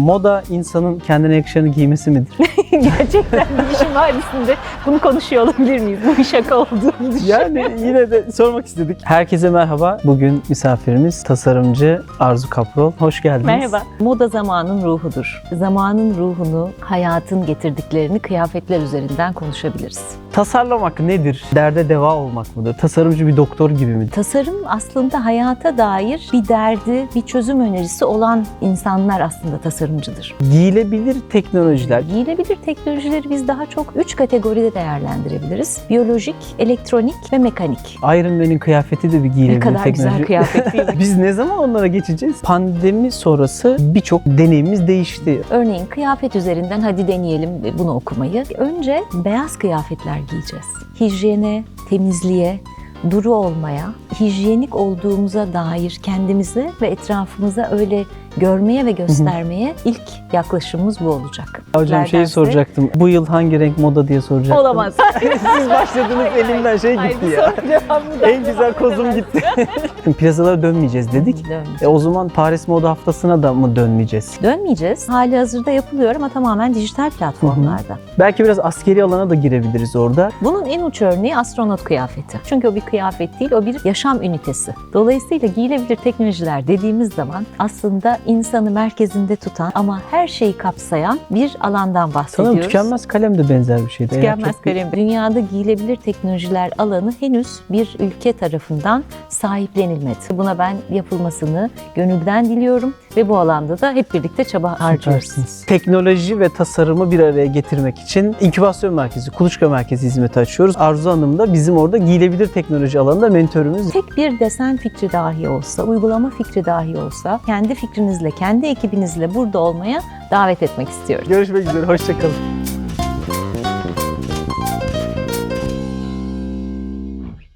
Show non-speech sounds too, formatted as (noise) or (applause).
Moda insanın kendine yakışanı giymesi midir? (laughs) (laughs) Gerçekten Bilişim Vadisi'nde bunu konuşuyor olabilir miyiz? Bu bir şaka olduğunu düşünüyorum. yani yine de sormak istedik. Herkese merhaba. Bugün misafirimiz tasarımcı Arzu Kaprol. Hoş geldiniz. Merhaba. Moda zamanın ruhudur. Zamanın ruhunu, hayatın getirdiklerini kıyafetler üzerinden konuşabiliriz. Tasarlamak nedir? Derde deva olmak mıdır? Tasarımcı bir doktor gibi midir? Tasarım aslında hayata dair bir derdi, bir çözüm önerisi olan insanlar aslında tasarımcıdır. Giyilebilir teknolojiler. Giyilebilir teknolojileri biz daha çok üç kategoride değerlendirebiliriz. Biyolojik, elektronik ve mekanik. Iron Man'in kıyafeti de bir giyilebilir Ne kadar teknoloji. güzel kıyafet değil mi? (laughs) Biz ne zaman onlara geçeceğiz? Pandemi sonrası birçok deneyimimiz değişti. Örneğin kıyafet üzerinden hadi deneyelim bunu okumayı. Önce beyaz kıyafetler giyeceğiz. Hijyene, temizliğe, duru olmaya, hijyenik olduğumuza dair kendimize ve etrafımıza öyle görmeye ve göstermeye ilk yaklaşımımız bu olacak. Hocam şeyi soracaktım. Bu yıl hangi renk moda diye soracaktım. Olamaz. (laughs) Siz başladınız elimden şey gitti bu ya. da En güzel kozum gitti. (laughs) Plazalara dönmeyeceğiz dedik. Dönmeyeceğiz. E o zaman Paris Moda Haftası'na da mı dönmeyeceğiz? Dönmeyeceğiz. Hali hazırda yapılıyor ama tamamen dijital platformlarda. Belki biraz askeri alana da girebiliriz orada. Bunun en uç örneği astronot kıyafeti. Çünkü o bir kıyafet değil, o bir yaşam ünitesi. Dolayısıyla giyilebilir teknolojiler dediğimiz zaman aslında insanı merkezinde tutan ama her şeyi kapsayan bir alandan bahsediyoruz. Sanırım tükenmez kalem de benzer bir şeydi. Tükenmez çok kalem. Dünyada giyilebilir teknolojiler alanı henüz bir ülke tarafından sahiplenilmedi. Buna ben yapılmasını gönülden diliyorum ve bu alanda da hep birlikte çaba harcıyoruz. Teknoloji ve tasarımı bir araya getirmek için inkübasyon merkezi, kuluçka merkezi hizmeti açıyoruz. Arzu Hanım da bizim orada giyilebilir teknoloji alanında mentörümüz. Tek bir desen fikri dahi olsa, uygulama fikri dahi olsa kendi fikrinizle, kendi ekibinizle burada olmaya davet etmek istiyorum. Görüşmek üzere, hoşçakalın.